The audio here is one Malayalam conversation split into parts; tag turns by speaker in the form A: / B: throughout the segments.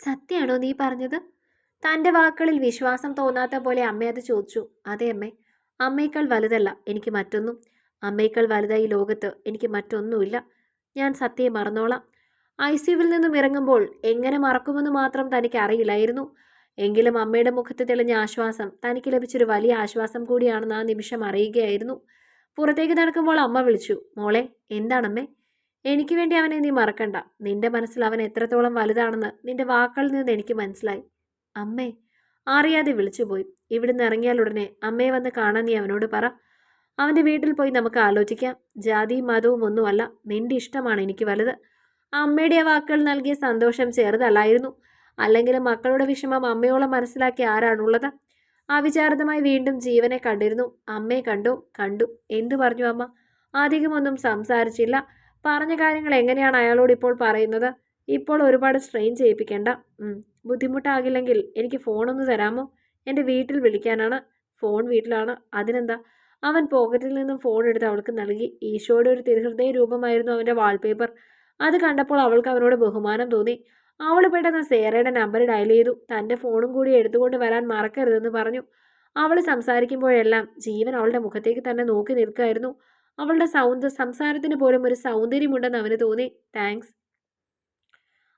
A: സത്യമാണോ നീ പറഞ്ഞത്? തന്റെ വാക്കുകളിൽ വിശ്വാസം തോന്നാത്ത പോലെ അമ്മ അത് ചോദിച്ചു. അതെ അമ്മേ അമ്മയേക്കാൾ വലുതല്ല എനിക്ക് മറ്റൊന്നും. അമ്മയേക്കാൾ വലുതായി ലോകത്ത് എനിക്ക് മറ്റൊന്നുമില്ല. ഞാൻ സത്യയെ മറന്നോളാം. ഐ സിയുവിൽ നിന്നും ഇറങ്ങുമ്പോൾ എങ്ങനെ മറക്കുമെന്ന് മാത്രം തനിക്ക് അറിയില്ലായിരുന്നു. എങ്കിലും അമ്മയുടെ മുഖത്ത് തെളിഞ്ഞ ആശ്വാസം തനിക്ക് ലഭിച്ചൊരു വലിയ ആശ്വാസം കൂടിയാണെന്ന് ആ നിമിഷം അറിയുകയായിരുന്നു. പുറത്തേക്ക് നടക്കുമ്പോൾ അമ്മ വിളിച്ചു മോളെ എന്താണമ്മേ? എനിക്ക് വേണ്ടി അവനെ നീ മറക്കണ്ട. നിന്റെ മനസ്സിൽ അവൻ എത്രത്തോളം വലുതാണെന്ന് നിന്റെ വാക്കുകളിൽ നിന്ന് എനിക്ക് മനസ്സിലായി. അമ്മേ അറിയാതെ വിളിച്ചുപോയി ഇവിടുന്ന് ഇറങ്ങിയാൽ ഉടനെ അമ്മയെ വന്ന് കാണാൻ നീ അവനോട് പറ. അവന്റെ വീട്ടിൽ പോയി നമുക്ക് ആലോചിക്കാം. ജാതിയും മതവും ഒന്നുമല്ല. നിന്റെ ഇഷ്ടമാണ് എനിക്ക് വലുത്. അമ്മയുടെ വാക്കുകൾ നൽകിയ സന്തോഷം ചെറുതല്ലായിരുന്നു. അല്ലെങ്കിൽ മക്കളുടെ വിഷമം അമ്മയോളം മനസ്സിലാക്കി ആരാണുള്ളത്? അവിചാരിതമായി വീണ്ടും ജീവനെ കണ്ടിരുന്നു. അമ്മയെ കണ്ടു. കണ്ടു. എന്തു പറഞ്ഞു അമ്മ? അധികമൊന്നും സംസാരിച്ചില്ല. പറഞ്ഞ കാര്യങ്ങൾ എങ്ങനെയാണ് അയാളോട് ഇപ്പോൾ പറയുന്നത്? ഇപ്പോൾ ഒരുപാട് സ്ട്രെയിൻ ചെയ്യിപ്പിക്കേണ്ട. ബുദ്ധിമുട്ടാകില്ലെങ്കിൽ എനിക്ക് ഫോണൊന്ന് തരാമോ? എന്റെ വീട്ടിൽ വിളിക്കാനാണ്. ഫോൺ വീട്ടിലാണ്. അതിനെന്താ? അവൻ പോക്കറ്റിൽ നിന്നും ഫോൺ എടുത്ത് അവൾക്ക് നൽകി. ഈശോയുടെ ഒരു തിരുഹൃദയ രൂപമായിരുന്നു അവന്റെ വാൾപേപ്പർ അത് കണ്ടപ്പോൾ അവൾക്ക് അവനോട് ബഹുമാനം തോന്നി. അവൾ പെട്ടെന്ന് സേറയുടെ നമ്പർ ഡയൽ ചെയ്തു. തന്റെ ഫോണും കൂടി എടുത്തുകൊണ്ട് വരാൻ മറക്കരുതെന്ന് പറഞ്ഞു. അവൾ സംസാരിക്കുമ്പോഴെല്ലാം ജീവൻ അവളുടെ മുഖത്തേക്ക് തന്നെ നോക്കി നിൽക്കുകയായിരുന്നു. അവളുടെ സൗന്ദ സംസാരത്തിന് പോലും ഒരു സൗന്ദര്യമുണ്ടെന്ന് അവന് തോന്നി. താങ്ക്സ്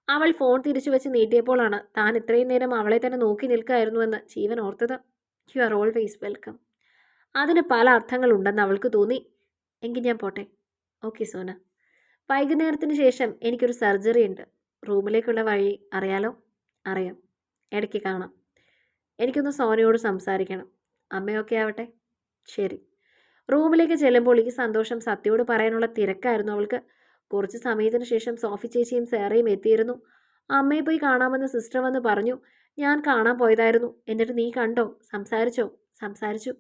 A: അവൾ ഫോൺ തിരിച്ചു വെച്ച് നീട്ടിയപ്പോഴാണ് താൻ ഇത്രയും നേരം അവളെ തന്നെ നോക്കി നിൽക്കായിരുന്നുവെന്ന് ജീവൻ ഓർത്തത്. യു ആർ ഓൾവേസ് വെൽക്കം അതിന് പല അർത്ഥങ്ങളുണ്ടെന്ന് അവൾക്ക് തോന്നി. എങ്കിൽ ഞാൻ പോട്ടെ. ഓക്കെ സോന. വൈകുന്നേരത്തിന് ശേഷം എനിക്കൊരു സർജറി ഉണ്ട്. റൂമിലേക്കുള്ള വഴി അറിയാലോ? അറിയാം. ഇടയ്ക്ക് കാണാം. എനിക്കൊന്ന് സോനയോട് സംസാരിക്കണം. അമ്മയൊക്കെ ആവട്ടെ. ശരി. റൂമിലേക്ക് ചെല്ലുമ്പോൾ ഈ സന്തോഷം സത്യയോട് പറയാനുള്ള തിരക്കായിരുന്നു അവൾക്ക്. കുറച്ച് സമയത്തിന് ശേഷം സോഫി ചേച്ചിയും സേറയും എത്തിയിരുന്നു. അമ്മയെ പോയി കാണാമെന്ന് സിസ്റ്റർ വന്ന് പറഞ്ഞു ഞാൻ കാണാൻ പോയതായിരുന്നു. എന്നിട്ട് നീ കണ്ടോ? സംസാരിച്ചോ? സംസാരിച്ചു.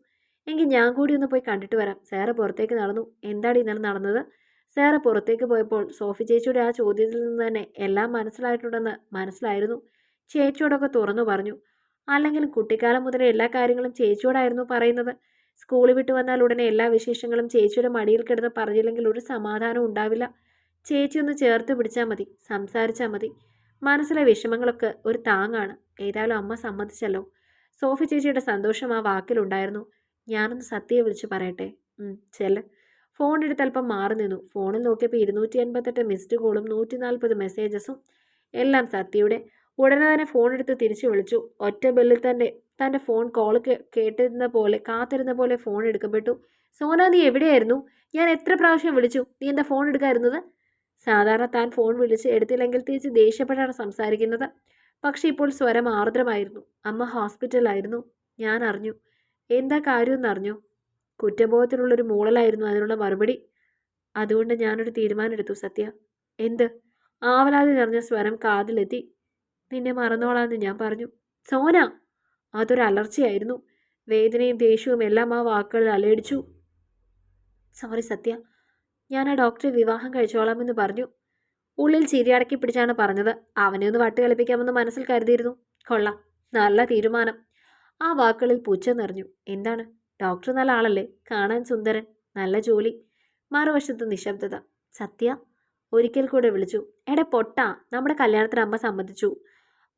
A: എങ്കിൽ ഞാൻ കൂടി ഒന്ന് പോയി കണ്ടിട്ട് വരാം. സേറ പുറത്തേക്ക് നടന്നു. എന്താണ് ഇന്നലെ നടന്നത്? സേറ പുറത്തേക്ക് പോയപ്പോൾ സോഫി ചേച്ചിയുടെ ആ ചോദ്യത്തിൽ നിന്ന് തന്നെ എല്ലാം മനസ്സിലായിട്ടുണ്ടെന്ന് മനസ്സിലായിരുന്നു. ചേച്ചിയോടൊക്കെ തുറന്നു പറഞ്ഞു. അല്ലെങ്കിൽ കുട്ടിക്കാലം മുതലേ എല്ലാ കാര്യങ്ങളും ചേച്ചിയോടായിരുന്നു പറയുന്നത്. സ്കൂൾ വിട്ടു വന്നാൽ ഉടനെ എല്ലാ വിശേഷങ്ങളും ചേച്ചിയുടെ മടിയിൽ കിടന്ന് പറഞ്ഞില്ലെങ്കിൽ ഒരു സമാധാനം ഉണ്ടാവില്ല. ചേച്ചി ഒന്ന് ചേർത്ത് പിടിച്ചാൽ മതി സംസാരിച്ചാൽ മതി. മനസ്സിലെ വിഷമങ്ങളൊക്കെ ഒരു താങ്ങാണ്. ഏതായാലും അമ്മ സമ്മതിച്ചല്ലോ. സോഫി ചേച്ചിയുടെ സന്തോഷം ആ വാക്കിലുണ്ടായിരുന്നു ഞാനൊന്ന് സത്യയെ വിളിച്ച് പറയട്ടെ. ചെല്ല്. ഫോൺ എടുത്ത് അല്പം മാറി നിന്നു. ഫോണിൽ നോക്കിയപ്പോൾ ഇരുന്നൂറ്റി എൺപത്തെട്ട് മിസ്ഡ് കോളും നൂറ്റി നാൽപ്പത് മെസ്സേജസും എല്ലാം സത്യയുടെ. ഉടനെ തന്നെ ഫോൺ എടുത്ത് തിരിച്ചു വിളിച്ചു. ഒറ്റ ബെല്ലിൽ തന്നെ തന്റെ ഫോൺ കോൾ കേട്ടിരുന്ന പോലെ കാത്തിരുന്ന പോലെ ഫോൺ എടുക്കപ്പെട്ടു. സോന നീ എവിടെയായിരുന്നു? ഞാൻ എത്ര പ്രാവശ്യം വിളിച്ചു? നീ എന്താ ഫോൺ എടുക്കാതിരുന്നത്? സാധാരണ താൻ ഫോൺ വിളിച്ച് എടുത്തില്ലെങ്കിൽ തിരിച്ച് ദേഷ്യപ്പെട്ടാണ് സംസാരിക്കുന്നത്. പക്ഷേ ഇപ്പോൾ സ്വരം ആർദ്രമായിരുന്നു. അമ്മ ഹോസ്പിറ്റലായിരുന്നു ഞാൻ അറിഞ്ഞു. എന്താ കാര്യമെന്ന് അറിഞ്ഞു കുറ്റബോധത്തിലുള്ളൊരു മൂളലായിരുന്നു അതിനുള്ള മറുപടി. അതുകൊണ്ട് ഞാനൊരു തീരുമാനമെടുത്തു സത്യ. എന്ത്? ആവലാതി നിറഞ്ഞ സ്വരം കാതിലെത്തി. നിന്നെ മറന്നോളാന്ന് ഞാൻ പറഞ്ഞു. സോന അതൊരു അലർച്ചയായിരുന്നു. വേദനയും ദേഷ്യവും എല്ലാം ആ വാക്കുകളിൽ അലയടിച്ചു. സോറി സത്യ ഞാൻ ആ ഡോക്ടറെ വിവാഹം കഴിച്ചോളാമെന്ന് പറഞ്ഞു. ഉള്ളിൽ ചിരിയടക്കി പിടിച്ചാണ് പറഞ്ഞത്. അവനെ ഒന്ന് വട്ട് കളിപ്പിക്കാമെന്ന് മനസ്സിൽ കരുതിയിരുന്നു. കൊള്ളാം നല്ല തീരുമാനം. ആ വാക്കുകളിൽ പുച്ഛം നിറഞ്ഞു. എന്താണ്? ഡോക്ടർ നല്ല ആളല്ലേ? കാണാൻ സുന്ദരൻ നല്ല ജോലി. മറുവശത്ത് നിശബ്ദത. സത്യ? ഒരിക്കൽ കൂടെ വിളിച്ചു. എടെ പൊട്ട നമ്മുടെ കല്യാണത്തിന് അമ്മ സമ്മതിച്ചു.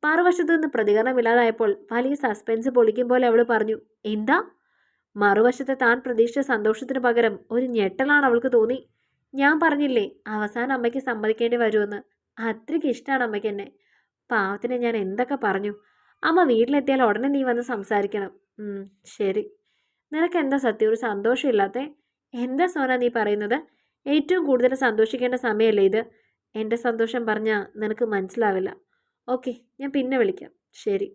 A: മറുവശത്ത് നിന്ന് പ്രതികരണമില്ലാതായപ്പോൾ വലിയ സസ്പെൻസ് പൊളിക്കും പോലെ അവൾ പറഞ്ഞു എന്താ? മറുവശത്തെ താൻ പ്രതീക്ഷിച്ച സന്തോഷത്തിന് പകരം ഒരു ഞെട്ടലാണ് അവൾക്ക് തോന്നി. ഞാൻ പറഞ്ഞില്ലേ അവസാനം അമ്മയ്ക്ക് സമ്മതിക്കേണ്ടി വരുമെന്ന്. അത്രയ്ക്ക് ഇഷ്ടമാണ് അമ്മയ്ക്ക് എന്നെ. പാവത്തിന് ഞാൻ എന്തൊക്കെ പറഞ്ഞു. അമ്മ വീട്ടിലെത്തിയാൽ ഉടനെ നീ വന്ന് സംസാരിക്കണം. ശരി. നിനക്ക് എന്താ സത്യം? ഒരു സന്തോഷമില്ലാത്ത എന്താ സോന നീ പറയുന്നത്? ഏറ്റവും കൂടുതൽ സന്തോഷിക്കേണ്ട സമയമല്ലേ ഇത്? എന്റെ സന്തോഷം പറഞ്ഞാൽ നിനക്ക് മനസ്സിലാവില്ല. ഓക്കെ ഞാൻ പിന്നെ വിളിക്കാം. ശരി.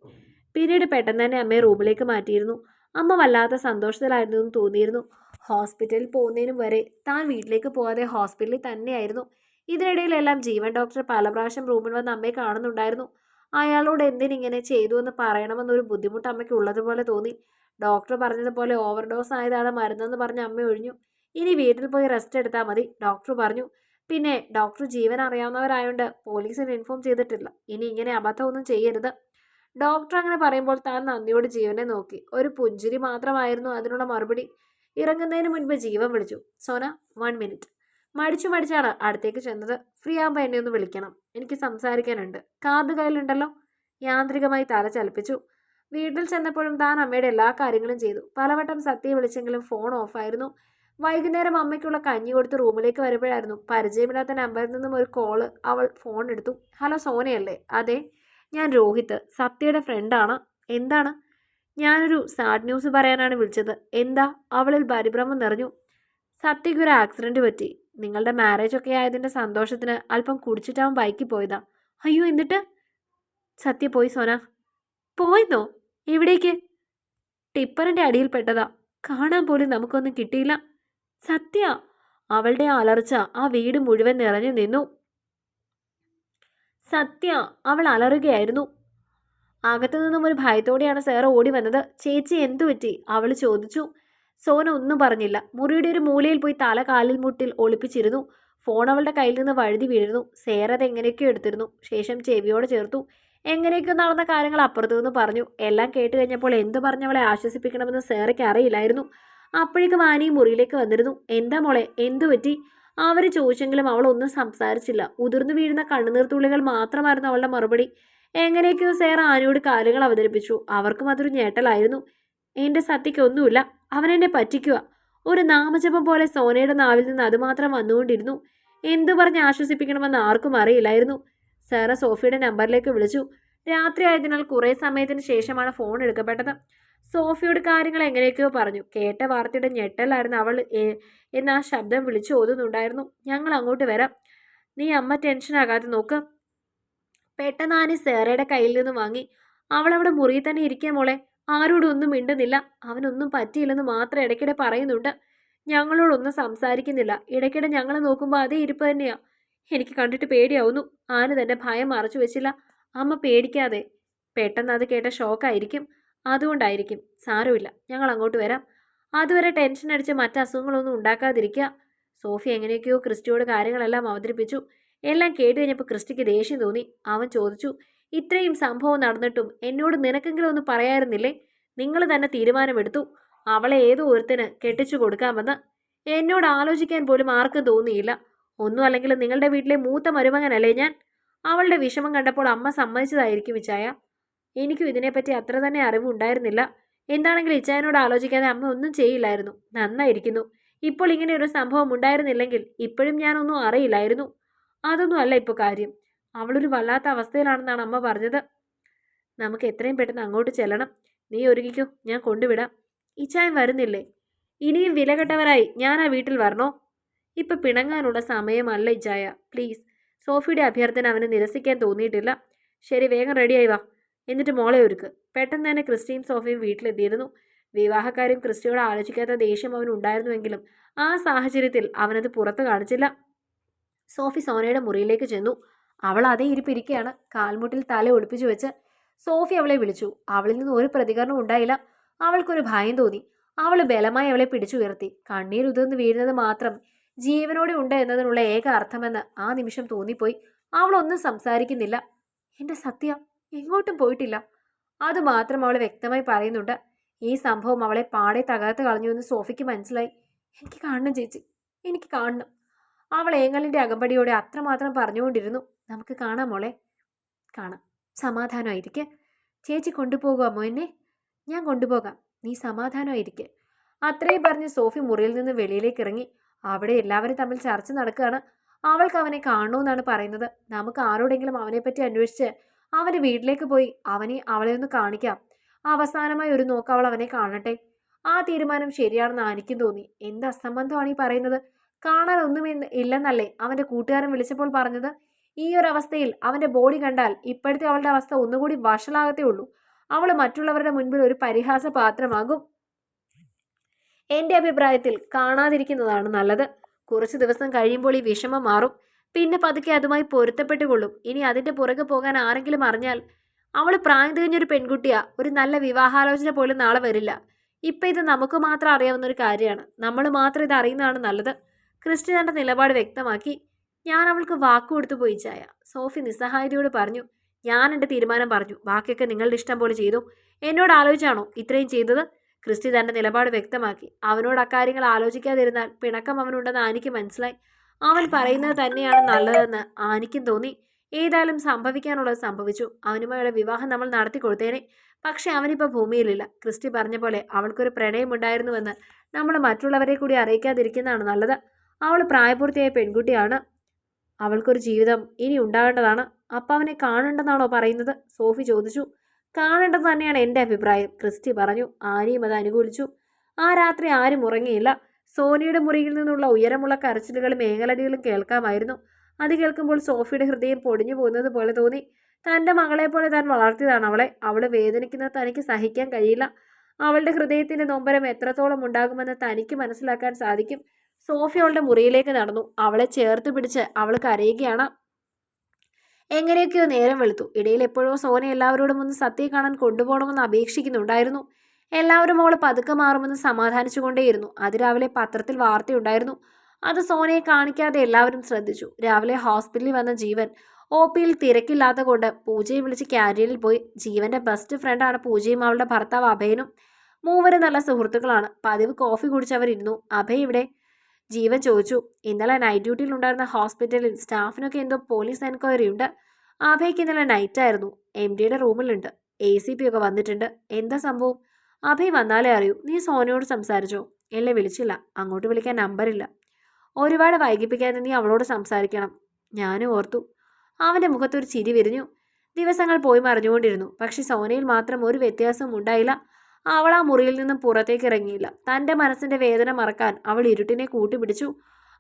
A: പിന്നീട് പെട്ടെന്ന് തന്നെ അമ്മയെ റൂമിലേക്ക് മാറ്റിയിരുന്നു. അമ്മ വല്ലാത്ത സന്തോഷത്തിലായിരുന്നു എന്ന് തോന്നിയിരുന്നു. ഹോസ്പിറ്റലിൽ പോകുന്നതിനും വരെ താൻ വീട്ടിലേക്ക് പോകാതെ ഹോസ്പിറ്റലിൽ തന്നെയായിരുന്നു. ഇതിനിടയിലെല്ലാം ജീവൻ ഡോക്ടർ പല പ്രാവശ്യം റൂമിൽ വന്ന് അമ്മയെ കാണുന്നുണ്ടായിരുന്നു. അയാളോട് എന്തിനിങ്ങനെ ചെയ്തു എന്ന് പറയണമെന്നൊരു ബുദ്ധിമുട്ട് അമ്മയ്ക്ക് ഉള്ളതുപോലെ തോന്നി. ഡോക്ടർ പറഞ്ഞതുപോലെ ഓവർഡോസ് ആയതാണ് മരുന്നെന്ന് പറഞ്ഞ് അമ്മ ഒഴിഞ്ഞു. ഇനി വീട്ടിൽ പോയി റെസ്റ്റ് എടുത്താൽ മതി ഡോക്ടർ പറഞ്ഞു. പിന്നെ ഡോക്ടർ ജീവൻ അറിയാവുന്നവരായതുകൊണ്ട് പോലീസിന് ഇൻഫോം ചെയ്തിട്ടില്ല. ഇനി ഇങ്ങനെ അബദ്ധമൊന്നും ചെയ്യരുത്. ഡോക്ടർ അങ്ങനെ പറയുമ്പോൾ താൻ നന്ദിയോട് ജീവനെ നോക്കി. ഒരു പുഞ്ചിരി മാത്രമായിരുന്നു അതിനുള്ള മറുപടി. ഇറങ്ങുന്നതിന് മുൻപ് ജീവൻ വിളിച്ചു. സോന വൺ മിനിറ്റ് മടിച്ചു മടിച്ചാണ് അടുത്തേക്ക് ചെന്നത്. ഫ്രീ ആകുമ്പോൾ എന്നെ ഒന്ന് വിളിക്കണം. എനിക്ക് സംസാരിക്കാനുണ്ട്. കാർഡ് കയ്യിലുണ്ടല്ലോ. യാന്ത്രികമായി തല ചലിപ്പിച്ചു. വീട്ടിൽ ചെന്നപ്പോഴും താൻ അമ്മയുടെ എല്ലാ കാര്യങ്ങളും ചെയ്തു. പലവട്ടം സത്യം വിളിച്ചെങ്കിലും ഫോൺ ഓഫായിരുന്നു വൈകുന്നേരം അമ്മയ്ക്കുള്ള കഞ്ഞി കൊടുത്ത് റൂമിലേക്ക് വരുമ്പോഴായിരുന്നു പരിചയമില്ലാത്ത നമ്പറിൽ നിന്നും ഒരു കോൾ അവൾ ഫോൺ എടുത്തു. ഹലോ സോനയല്ലേ? അതെ ഞാൻ രോഹിത് സത്യയുടെ ഫ്രണ്ടാണ് എന്താണ്? ഞാനൊരു സാഡ് ന്യൂസ് പറയാനാണ് വിളിച്ചത്. എന്താ? അവളിൽ പരിഭ്രമം നിറഞ്ഞു. സത്യയ്ക്ക് ഒരു ആക്സിഡന്റ് പറ്റി. നിങ്ങളുടെ മാരേജ് ഒക്കെ ആയതിന്റെ സന്തോഷത്തിന് അല്പം കുടിച്ചിട്ടാവും ബൈക്കിൽ പോയതാ. അയ്യോ എന്നിട്ട്? സത്യ പോയി സോന. പോയിന്നോ? എവിടേക്ക്? അടിയിൽ അടിയിൽപ്പെട്ടതാ കാണാൻ പോലും നമുക്കൊന്നും കിട്ടിയില്ല. സത്യ അവളുടെ അലർച്ച ആ വീട് മുഴുവൻ നിറഞ്ഞു നിന്നു. സത്യ അവൾ അലറുകയായിരുന്നു. അകത്തു നിന്നും ഒരു ഭയത്തോടെയാണ് സാർ ഓടി വന്നത്. ചേച്ചി എന്തു പറ്റി? അവൾ ചോദിച്ചു. സോന ഒന്നും പറഞ്ഞില്ല. മുറിയുടെ ഒരു മൂലയിൽ പോയി തല കാലിൽ മുട്ടിൽ ഒളിപ്പിച്ചിരുന്നു. ഫോൺ അവളുടെ കയ്യിൽ നിന്ന് വഴുതി വീഴുന്നു സേർ അത് എടുത്തിരുന്നു. ശേഷം ചെവിയോട് ചേർത്തു. എങ്ങനെയൊക്കെ നടന്ന കാര്യങ്ങൾ അപ്പുറത്തു നിന്ന് പറഞ്ഞു. എല്ലാം കേട്ട് കഴിഞ്ഞപ്പോൾ എന്ത് പറഞ്ഞ് അവളെ ആശ്വസിപ്പിക്കണമെന്ന് സേറയ്ക്ക് അറിയില്ലായിരുന്നു. അപ്പോഴേക്കും വാനി മുറിയിലേക്ക് വന്നിരുന്നു. എന്താ മോളെ? എന്തു പറ്റി? അവർ ചോദിച്ചെങ്കിലും അവൾ ഒന്നും സംസാരിച്ചില്ല. ഉതിർന്നു വീഴുന്ന കണ്ണുനീർ തുള്ളികൾ മാത്രമായിരുന്നു അവളുടെ മറുപടി. എങ്ങനെയൊക്കെയോ സേർ ആനയോട് കാലുകൾ അവതരിപ്പിച്ചു. അവർക്കും അതൊരു ഞേട്ടലായിരുന്നു. എന്റെ സത്യക്കൊന്നുമില്ല അവൻ എന്നെ പറ്റിക്കുക ഒരു നാമജപം പോലെ സോനയുടെ നാവിൽ നിന്ന് അതുമാത്രം വന്നുകൊണ്ടിരുന്നു. എന്തു പറഞ്ഞ് ആശ്വസിപ്പിക്കണമെന്ന് ആർക്കും അറിയില്ലായിരുന്നു. സാറ സോഫിയുടെ നമ്പറിലേക്ക് വിളിച്ചു. രാത്രി ആയതിനാൽ കുറേ സമയത്തിന് ശേഷമാണ് ഫോൺ എടുക്കപ്പെട്ടത്. സോഫിയോട് കാര്യങ്ങൾ എങ്ങനെയൊക്കെയോ പറഞ്ഞു. കേട്ട വാർത്തയുടെ ഞെട്ടലായിരുന്നു അവൾ എന്നാ ശബ്ദം വിളിച്ചു ഓതുന്നുണ്ടായിരുന്നു. ഞങ്ങൾ അങ്ങോട്ട് വരാം. നീ അമ്മ ടെൻഷനാകാതെ നോക്ക്. പെട്ടെന്ന് ആനി സേറയുടെ കയ്യിൽ നിന്ന് വാങ്ങി. അവൾ അവിടെ മുറിയിൽ തന്നെ ഇരിക്കാൻ മോളെ. ആരോടും ഒന്നും മിണ്ടുന്നില്ല. അവനൊന്നും പറ്റിയില്ലെന്ന് മാത്രം ഇടയ്ക്കിടെ പറയുന്നുണ്ട്. ഞങ്ങളോടൊന്നും സംസാരിക്കുന്നില്ല. ഇടയ്ക്കിടെ ഞങ്ങളെ നോക്കുമ്പോൾ അതേ ഇരിപ്പ് തന്നെയാ. എനിക്ക് കണ്ടിട്ട് പേടിയാവുന്നു. ആന തന്നെ ഭയം മറച്ചു വെച്ചില്ല. അമ്മ പേടിക്കാതെ പെട്ടെന്ന് അത് കേട്ട ഷോക്കായിരിക്കും. അതുകൊണ്ടായിരിക്കും. സാരമില്ല. ഞങ്ങൾ അങ്ങോട്ട് വരാം. അതുവരെ ടെൻഷൻ അടിച്ച് മറ്റ് അസുഖങ്ങളൊന്നും ഉണ്ടാക്കാതിരിക്കുക. സോഫി എങ്ങനെയൊക്കെയോ ക്രിസ്റ്റിയോട് കാര്യങ്ങളെല്ലാം അവതരിപ്പിച്ചു. എല്ലാം കേട്ട് കഴിഞ്ഞപ്പോൾ ക്രിസ്റ്റിക്ക് ദേഷ്യം തോന്നി. അവൻ ചോദിച്ചു ഇത്രയും സംഭവം നടന്നിട്ടും എന്നോട് നിനക്കെങ്കിലും ഒന്ന് പറയായിരുന്നില്ലേ? നിങ്ങൾ തന്നെ തീരുമാനമെടുത്തു. അവളെ ഏതോ ഒരുത്തിന് കെട്ടിച്ചു കൊടുക്കാമെന്ന്. എന്നോട് ആലോചിക്കാൻ പോലും ആർക്കും തോന്നിയില്ല. ഒന്നും അല്ലെങ്കിൽ നിങ്ങളുടെ വീട്ടിലെ മൂത്ത മരുമകനല്ലേ ഞാൻ? അവളുടെ വിഷമം കണ്ടപ്പോൾ അമ്മ സമ്മതിച്ചതായിരിക്കും ഇച്ചായ. എനിക്കും ഇതിനെപ്പറ്റി അത്ര തന്നെ അറിവുണ്ടായിരുന്നില്ല. എന്താണെങ്കിലും ഇച്ചായനോട് ആലോചിക്കാതെ അമ്മ ഒന്നും ചെയ്യില്ലായിരുന്നു. നന്നായിരിക്കുന്നു. ഇപ്പോൾ ഇങ്ങനെ ഒരു സംഭവം ഉണ്ടായിരുന്നില്ലെങ്കിൽ ഇപ്പോഴും ഞാനൊന്നും അറിയില്ലായിരുന്നു. അതൊന്നും അല്ല ഇപ്പോൾ കാര്യം. അവളൊരു വല്ലാത്ത അവസ്ഥയിലാണെന്നാണ് അമ്മ പറഞ്ഞത്. നമുക്ക് എത്രയും പെട്ടെന്ന് അങ്ങോട്ട് ചെല്ലണം. നീ ഒരുങ്ങിക്കോ. ഞാൻ കൊണ്ടുവിടാം. ഇച്ചായൻ വരുന്നില്ലേ? ഇനിയും വിലകെട്ടവരായി. ഞാൻ ആ വീട്ടിൽ വരണോ? ഇപ്പൊ പിണങ്ങാനുള്ള സമയമല്ല ഇച്ചായ. പ്ലീസ്. സോഫിയുടെ അഭ്യർത്ഥന അവന് നിരസിക്കാൻ തോന്നിയിട്ടില്ല. ശരി വേഗം റെഡിയായി വാ. എന്നിട്ട് മോളെ ഒരുക്ക്. പെട്ടെന്ന് തന്നെ ക്രിസ്റ്റിയും സോഫിയും വീട്ടിലെത്തിയിരുന്നു. വിവാഹക്കാരും ക്രിസ്റ്റിയോട് ആലോചിക്കാത്ത ദേഷ്യം അവൻ ഉണ്ടായിരുന്നുവെങ്കിലും ആ സാഹചര്യത്തിൽ അവനത് പുറത്ത് കാണിച്ചില്ല. സോഫി സോനയുടെ മുറിയിലേക്ക് ചെന്നു. അവൾ അതേ ഇരിപ്പിരിക്കുകയാണ് കാൽമുട്ടിൽ തല ഒളിപ്പിച്ചു വെച്ച് സോഫി അവളെ വിളിച്ചു. അവളിൽ നിന്ന് ഒരു പ്രതികരണം ഉണ്ടായില്ല. അവൾക്കൊരു ഭയം തോന്നി. അവൾ ബലമായി അവളെ പിടിച്ചുയർത്തി. കണ്ണീർ ഉതിർന്ന് വീഴുന്നത് മാത്രം ജീവനോടെ ഉണ്ട് എന്നതിനുള്ള ഏക അർത്ഥമെന്ന് ആ നിമിഷം തോന്നിപ്പോയി. അവളൊന്നും സംസാരിക്കുന്നില്ല. എന്റെ സത്യ എങ്ങോട്ടും പോയിട്ടില്ല. അത് മാത്രം അവൾ വ്യക്തമായി പറയുന്നുണ്ട്. ഈ സംഭവം അവളെ പാടെ തകർത്ത് കളഞ്ഞു എന്ന് സോഫിക്ക് മനസ്സിലായി. എനിക്ക് കാണണം ചേച്ചി. എനിക്ക് കാണണം. അവൾ ഏങ്ങലിന്റെ അകമ്പടിയോടെ അത്രമാത്രം പറഞ്ഞുകൊണ്ടിരുന്നു. നമുക്ക് കാണാം മോളെ. കാണാം. സമാധാനമായിരിക്കെ. ചേച്ചി കൊണ്ടുപോകുമോ എന്നെ. ഞാൻ കൊണ്ടുപോകാം. നീ സമാധാനമായിരിക്കെ. അത്രയും പറഞ്ഞ് സോഫി മുറിയിൽ നിന്ന് വെളിയിലേക്ക് ഇറങ്ങി. അവിടെ എല്ലാവരും തമ്മിൽ ചർച്ച നടക്കുകയാണ്. അവൾക്ക് അവനെ കാണണമെന്നാണ് പറയുന്നത്. നമുക്ക് ആരോടെങ്കിലും അവനെപ്പറ്റി അന്വേഷിച്ച് അവന്റെ വീട്ടിലേക്ക് പോയി അവനെ അവളെ ഒന്ന് കാണിക്കാം. അവസാനമായി ഒരു നോക്ക് അവൾ അവനെ കാണട്ടെ. ആ തീരുമാനം ശരിയാണെന്ന് ആനിക്കും തോന്നി. എന്ത് അസംബന്ധമാണ് ഈ പറയുന്നത്? കാണാൻ ഒന്നും ഇല്ലെന്നല്ലേ അവന്റെ കൂട്ടുകാരൻ വിളിച്ചപ്പോൾ പറഞ്ഞത്? ഈ ഒരു അവസ്ഥയിൽ അവന്റെ ബോഡി കണ്ടാൽ ഇപ്പോഴത്തെ അവളുടെ അവസ്ഥ ഒന്നുകൂടി വഷളാകത്തേ ഉള്ളൂ. അവൾ മറ്റുള്ളവരുടെ മുൻപിൽ ഒരു പരിഹാസ പാത്രമാകും എന്റെ അഭിപ്രായത്തിൽ കാണാതിരിക്കുന്നതാണ് നല്ലത്. കുറച്ച് ദിവസം കഴിയുമ്പോൾ ഈ വിഷമം മാറും. പിന്നെ പതുക്കെ അതുമായി പൊരുത്തപ്പെട്ടുകൊള്ളും. ഇനി അതിന്റെ പുറകെ പോകാൻ ആരെങ്കിലും അറിഞ്ഞാൽ അവൾ പ്രായം തികഞ്ഞൊരു പെൺകുട്ടിയാ. ഒരു നല്ല വിവാഹാലോചന പോലും നാളെ വരില്ല. ഇപ്പം ഇത് നമുക്ക് മാത്രം അറിയാവുന്ന ഒരു കാര്യമാണ്. നമ്മൾ മാത്രം ഇത് അറിയുന്നതാണ് നല്ലത്. ക്രിസ്റ്റി നിലപാട് വ്യക്തമാക്കി. ഞാൻ അവൾക്ക് വാക്കു കൊടുത്തു പോയി ചായ. സോഫി നിസ്സഹായതയോട് പറഞ്ഞു. ഞാൻ എന്റെ തീരുമാനം പറഞ്ഞു. ബാക്കിയൊക്കെ നിങ്ങളുടെ ഇഷ്ടം പോലെ ചെയ്തു. എന്നോട് ആലോചിച്ചാണോ ഇത്രയും ചെയ്തത്? ക്രിസ്റ്റി തന്റെ നിലപാട് വ്യക്തമാക്കി. അവനോട് അക്കാര്യങ്ങൾ ആലോചിക്കാതിരുന്നാൽ പിണക്കം അവനുണ്ടെന്ന് ആനിക്ക് മനസ്സിലായി. അവൻ പറയുന്നത് തന്നെയാണ് നല്ലതെന്ന് ആനിക്കും തോന്നി. ഏതായാലും സംഭവിക്കാനുള്ളത് സംഭവിച്ചു. അവനുമായുള്ള വിവാഹം നമ്മൾ നടത്തി കൊടുത്തേനെ. പക്ഷെ അവനിപ്പോൾ ഭൂമിയിലില്ല. ക്രിസ്റ്റി പറഞ്ഞ പോലെ അവൾക്കൊരു പ്രണയമുണ്ടായിരുന്നുവെന്ന് നമ്മൾ മറ്റുള്ളവരെ കൂടി അറിയിക്കാതിരിക്കുന്നതാണ് നല്ലത്. അവൾ പ്രായപൂർത്തിയായ പെൺകുട്ടിയാണ്. അവൾക്കൊരു ജീവിതം ഇനി ഉണ്ടാകേണ്ടതാണ്. അവനെ കാണേണ്ടെന്നാണോ പറയുന്നത്? സോഫി ചോദിച്ചു. കാണേണ്ടത് തന്നെയാണ് എന്റെ അഭിപ്രായം. ക്രിസ്റ്റി പറഞ്ഞു. ആരെയും അത് അനുകൂലിച്ചു. ആ രാത്രി ആരും ഉറങ്ങിയില്ല. സോനിയുടെ മുറിയിൽ നിന്നുള്ള ഉയരമുള്ള കരച്ചിലുകളും മേഖലടികളും കേൾക്കാമായിരുന്നു. അത് കേൾക്കുമ്പോൾ സോഫിയുടെ ഹൃദയം പൊടിഞ്ഞു പോകുന്നത് പോലെ തോന്നി. തന്റെ മകളെ പോലെ താൻ വളർത്തിയതാണ് അവളെ. അവൾ വേദനിക്കുന്നത് തനിക്ക് സഹിക്കാൻ കഴിയില്ല. അവളുടെ ഹൃദയത്തിന്റെ നൊമ്പരം എത്രത്തോളം ഉണ്ടാകുമെന്ന് തനിക്ക് മനസ്സിലാക്കാൻ സാധിക്കും. സോഫി അവളുടെ മുറിയിലേക്ക് നടന്നു. അവളെ ചേർത്ത് പിടിച്ച് അവൾ കരയുകയാണ്. എങ്ങനെയൊക്കെയോ നേരം വെളുത്തു. ഇടയിൽ എപ്പോഴോ സോന എല്ലാവരോടും ഒന്ന് സത്യം കാണാൻ കൊണ്ടുപോകണമെന്ന് അപേക്ഷിക്കുന്നുണ്ടായിരുന്നു. എല്ലാവരും അവൾ പതുക്കെ മാറുമെന്ന് സമാധാനിച്ചുകൊണ്ടേയിരുന്നു. അത് രാവിലെ പത്രത്തിൽ വാർത്തയുണ്ടായിരുന്നു. അത് സോനയെ കാണിക്കാതെ എല്ലാവരും ശ്രദ്ധിച്ചു. രാവിലെ ഹോസ്പിറ്റലിൽ വന്ന ജീവൻ ഒ പിയിൽ തിരക്കില്ലാത്ത കൊണ്ട് പൂജയെ വിളിച്ച് കാരിയറിൽ പോയി. ജീവന്റെ ബെസ്റ്റ് ഫ്രണ്ടാണ് പൂജയും അവളുടെ ഭർത്താവ് അഭയനും. മൂവരും നല്ല സുഹൃത്തുക്കളാണ്. പതിവ് കോഫി കുടിച്ചവരിരുന്നു. അഭയ് ഇവിടെ ജീവൻ ചോദിച്ചു. ഇന്നലെ നൈറ്റ് ഡ്യൂട്ടിയിൽ ഉണ്ടായിരുന്ന ഹോസ്പിറ്റലിൽ സ്റ്റാഫിനൊക്കെ എന്തോ പോലീസ് എൻക്വയറി ഉണ്ട്. അഭയ്ക്ക് ഇന്നലെ നൈറ്റ് ആയിരുന്നു. എം ഡിയുടെ റൂമിലുണ്ട് എ സി പി ഒക്കെ വന്നിട്ടുണ്ട്. എന്താ സംഭവം? അഭയ് വന്നാലേ അറിയൂ. നീ സോനയോട് സംസാരിച്ചോ? എന്നെ വിളിച്ചില്ല. അങ്ങോട്ട് വിളിക്കാൻ നമ്പറില്ല ഒരുപാട് വൈകിപ്പിക്കാതെ നീ അവളോട് സംസാരിക്കണം. ഞാനും ഓർത്തു. അവന്റെ മുഖത്തൊരു ചിരി വിരിഞ്ഞു. ദിവസങ്ങൾ പോയി മറിഞ്ഞുകൊണ്ടിരുന്നു. പക്ഷെ സോനയിൽ മാത്രം ഒരു വ്യത്യാസവും ഉണ്ടായില്ല. അവൾ ആ മുറിയിൽ നിന്നും പുറത്തേക്ക് ഇറങ്ങിയില്ല. തന്റെ മനസ്സിന്റെ വേദന മറക്കാൻ അവൾ ഇരുട്ടിനെ കൂട്ടിപ്പിടിച്ചു.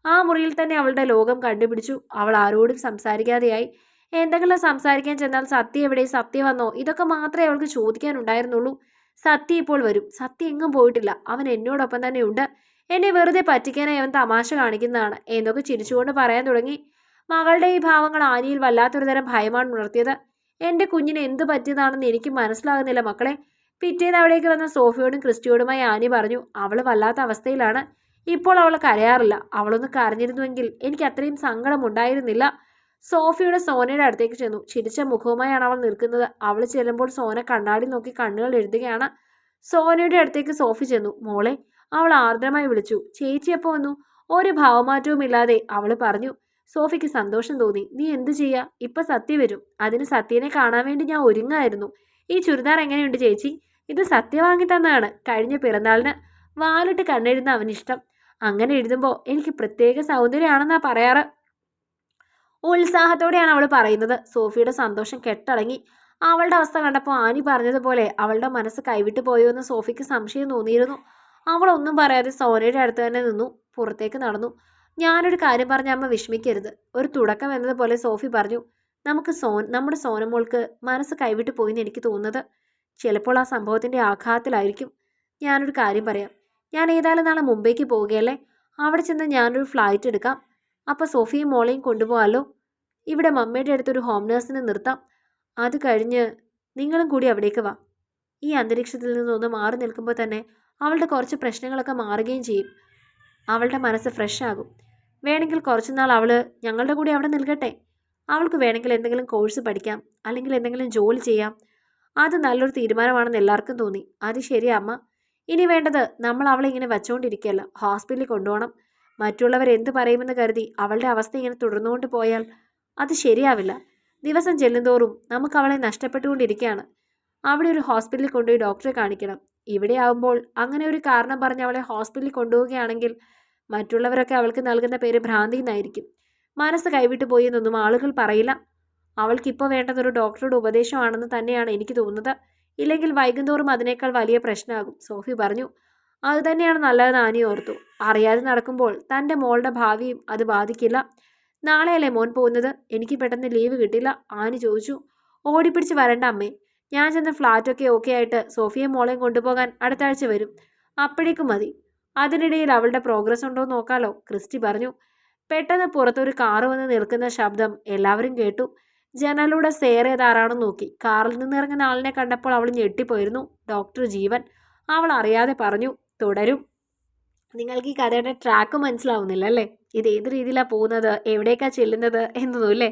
A: ആ മുറിയിൽ തന്നെ അവളുടെ ലോകം കണ്ടുപിടിച്ചു. അവൾ ആരോടും സംസാരിക്കാതെയായി. എന്തെങ്കിലും സംസാരിക്കാൻ ചെന്നാൽ സത്യ എവിടെ? സത്യ വന്നോ? ഇതൊക്കെ മാത്രമേ അവൾക്ക് ചോദിക്കാനുണ്ടായിരുന്നുള്ളൂ. സത്യ ഇപ്പോൾ വരും. സത്യ എങ്ങും പോയിട്ടില്ല. അവൻ എന്നോടൊപ്പം തന്നെ ഉണ്ട്. എന്നെ വെറുതെ പറ്റിക്കാനായി അവൻ തമാശ കാണിക്കുന്നതാണ്. എന്നൊക്കെ ചിരിച്ചുകൊണ്ട് പറയാൻ തുടങ്ങി. മകളുടെ ഈ ഭാവങ്ങൾ ആനിയിൽ വല്ലാത്തൊരു തരം ഭയമാണ് ഉണർത്തിയത്. എന്റെ കുഞ്ഞിന് എന്ത് പറ്റിയതാണെന്ന് എനിക്ക് മനസ്സിലാകുന്നില്ല മക്കളെ. പിറ്റേന്ന് അവിടേക്ക് വന്ന സോഫിയോടും ക്രിസ്റ്റിയോടുമായി ആനി പറഞ്ഞു അവൾ വല്ലാത്ത അവസ്ഥയിലാണ്. ഇപ്പോൾ അവൾ കരയാറില്ല. അവളൊന്ന് കരഞ്ഞിരുന്നുവെങ്കിൽ എനിക്ക് അത്രയും സങ്കടമുണ്ടായിരുന്നില്ല. സോഫിയുടെ സോനയുടെ അടുത്തേക്ക് ചെന്നു. ചിരിച്ച മുഖവുമായാണ് അവൾ നിൽക്കുന്നത്. അവൾ ചെല്ലുമ്പോൾ സോന കണ്ണാടി നോക്കി കണ്ണുകൾ എഴുതുകയാണ്. സോനയുടെ അടുത്തേക്ക് സോഫി ചെന്നു. മോളെ അവൾ ആർദ്രമായി വിളിച്ചു. ചേച്ചിയപ്പോൾ വന്നു? ഒരു ഭാവമാറ്റവും ഇല്ലാതെ അവൾ പറഞ്ഞു. സോഫിക്ക് സന്തോഷം തോന്നി. നീ എന്ത് ചെയ്യാ? ഇപ്പൊ സത്യ വരും. അതിന് സത്യനെ കാണാൻ വേണ്ടി ഞാൻ ഒരുങ്ങായിരുന്നു. ഈ ചുരിദാർ എങ്ങനെയുണ്ട് ചേച്ചി? ഇത് സത്യ വാങ്ങി തന്നതാണ് കഴിഞ്ഞ പിറന്നാളിന് വാലിട്ട് കണ്ണെഴുതുന്ന അവനിഷ്ടം. അങ്ങനെ എഴുതുമ്പോൾ എനിക്ക് പ്രത്യേക സൗന്ദര്യമാണെന്നാ പറയാറ്. ഉത്സാഹത്തോടെയാണ് അവൾ പറയുന്നത്. സോഫിയുടെ സന്തോഷം കെട്ടടങ്ങി. അവളുടെ അവസ്ഥ കണ്ടപ്പോൾ ആനി പറഞ്ഞതുപോലെ അവളുടെ മനസ്സ് കൈവിട്ടു പോയോ എന്ന് സോഫിക്ക് സംശയം തോന്നിയിരുന്നു. അവൾ ഒന്നും പറയാതെ സോനയുടെ അടുത്ത് തന്നെ നിന്നു. പുറത്തേക്ക് നടന്നു. ഞാനൊരു കാര്യം പറഞ്ഞ അമ്മ വിഷമിക്കരുത്. ഒരു തുടക്കം എന്നതുപോലെ സോഫി പറഞ്ഞു നമുക്ക് സോൻ നമ്മുടെ സോനമോൾക്ക് മനസ്സ് കൈവിട്ട് പോയിന്ന് എനിക്ക് തോന്നുന്നത് ചിലപ്പോൾ ആ സംഭവത്തിന്റെ ആഘാതത്തിലായിരിക്കും. ഞാനൊരു കാര്യം പറയാം. ഞാൻ ഏതായാലും നാളെ മുംബൈക്ക് പോവുകയല്ലേ? അവിടെ ചെന്ന് ഞാനൊരു ഫ്ലൈറ്റ് എടുക്കാം. അപ്പോൾ സോഫിയും മോളെയും കൊണ്ടുപോകാമല്ലോ ഇവിടെ മമ്മയുടെ അടുത്തൊരു ഹോം നേഴ്സിനെ നിർത്താം. അത് കഴിഞ്ഞ് നിങ്ങളും കൂടി അവിടേക്ക് വാ. ഈ അന്തരീക്ഷത്തിൽ നിന്നൊന്ന് മാറി നിൽക്കുമ്പോൾ തന്നെ അവളുടെ കുറച്ച് പ്രശ്നങ്ങളൊക്കെ മാറുകയും ചെയ്യും. അവളുടെ മനസ്സ് ഫ്രഷ് ആകും. വേണമെങ്കിൽ കുറച്ചുനാൾ അവൾ ഞങ്ങളുടെ കൂടെ അവിടെ നിൽക്കട്ടെ? അവൾക്ക് വേണമെങ്കിൽ എന്തെങ്കിലും കോഴ്സ് പഠിക്കാം. അല്ലെങ്കിൽ എന്തെങ്കിലും ജോലി ചെയ്യാം. അത് നല്ലൊരു തീരുമാനമാണെന്ന് എല്ലാവർക്കും തോന്നി. അത് ശരിയാ അമ്മ. ഇനി വേണ്ടത് നമ്മൾ അവളെ ഇങ്ങനെ വച്ചുകൊണ്ടിരിക്കുകയല്ല ഹോസ്പിറ്റലിൽ കൊണ്ടുപോകണം. മറ്റുള്ളവർ എന്ത് പറയുമെന്ന് കരുതി അവളുടെ അവസ്ഥ ഇങ്ങനെ തുടർന്നുകൊണ്ട് പോയാൽ അത് ശരിയാവില്ല. ദിവസം ചെല്ലുന്തോറും നമുക്ക് അവളെ നഷ്ടപ്പെട്ടുകൊണ്ടിരിക്കുകയാണ്. അവിടെ ഒരു ഹോസ്പിറ്റലിൽ കൊണ്ടുപോയി ഡോക്ടറെ കാണിക്കണം. ഇവിടെ ആവുമ്പോൾ അങ്ങനെ ഒരു കാരണം പറഞ്ഞ് അവളെ ഹോസ്പിറ്റലിൽ കൊണ്ടുപോവുകയാണെങ്കിൽ മറ്റുള്ളവരൊക്കെ അവൾക്ക് നൽകുന്ന പേര് ഭ്രാന്തി എന്നായിരിക്കും മനസ്സ് കൈവിട്ടു പോയി എന്നൊന്നും ആളുകൾ പറയില്ല. അവൾക്കിപ്പോൾ വേണ്ടതൊരു ഡോക്ടറുടെ ഉപദേശമാണെന്ന് തന്നെയാണ് എനിക്ക് തോന്നുന്നത്. ഇല്ലെങ്കിൽ വൈകുന്തോറും അതിനേക്കാൾ വലിയ പ്രശ്നമാകും സോഫി പറഞ്ഞു. അതുതന്നെയാണ് നല്ലതെന്ന് ആനി ഓർത്തു. അറിയാതെ നടക്കുമ്പോൾ തന്റെ മോളുടെ ഭാവിയും അത് ബാധിക്കില്ല. നാളെയല്ലേ മോൻ പോകുന്നത്? എനിക്ക് പെട്ടെന്ന് ലീവ് കിട്ടില്ല ആനി ചോദിച്ചു. ഓടിപ്പിടിച്ച് വരണ്ട അമ്മേ. ഞാൻ ചെന്ന ഫ്ലാറ്റൊക്കെ ഓക്കെ ആയിട്ട് സോഫിയെ മോളെയും കൊണ്ടുപോകാൻ അടുത്ത ആഴ്ച വരും. അപ്പോഴേക്കും മതി. അതിനിടയിൽ അവളുടെ പ്രോഗ്രസ് ഉണ്ടോ നോക്കാലോ ക്രിസ്റ്റി പറഞ്ഞു. പെട്ടെന്ന് പുറത്തൊരു കാറ് വന്ന് നിൽക്കുന്ന ശബ്ദം എല്ലാവരും കേട്ടു. ജനലൂടെ ഏതാറാണെന്ന് നോക്കി. കാറിൽ നിന്ന് ഇറങ്ങുന്ന ആളിനെ കണ്ടപ്പോൾ അവൾ ഞെട്ടിപ്പോയിരുന്നു. ഡോക്ടർ ജീവൻ. അവൾ അറിയാതെ പറഞ്ഞു തുടരും. നിങ്ങൾക്ക് ഈ കഥയുടെ ട്രാക്ക് മനസ്സിലാവുന്നില്ല അല്ലേ? ഇത് ഏത് രീതിയിലാണ് പോകുന്നത്? എവിടേക്കാണ് ചെല്ലുന്നത്? എന്നൊന്നും അല്ലേ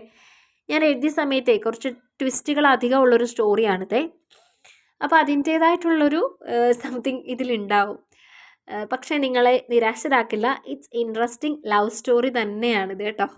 A: ഞാൻ എഴുതിയ സമയത്തെ കുറച്ച് ട്വിസ്റ്റുകൾ അധികം ഉള്ളൊരു സ്റ്റോറിയാണിത് അപ്പോൾ അതിന്റേതായിട്ടുള്ളൊരു സംതിങ് ഇതിലുണ്ടാവും. പക്ഷേ നിങ്ങളെ നിരാശരാക്കില്ല. ഇറ്റ്സ് ഇൻട്രസ്റ്റിംഗ് ലവ് സ്റ്റോറി തന്നെയാണിത് കേട്ടോ.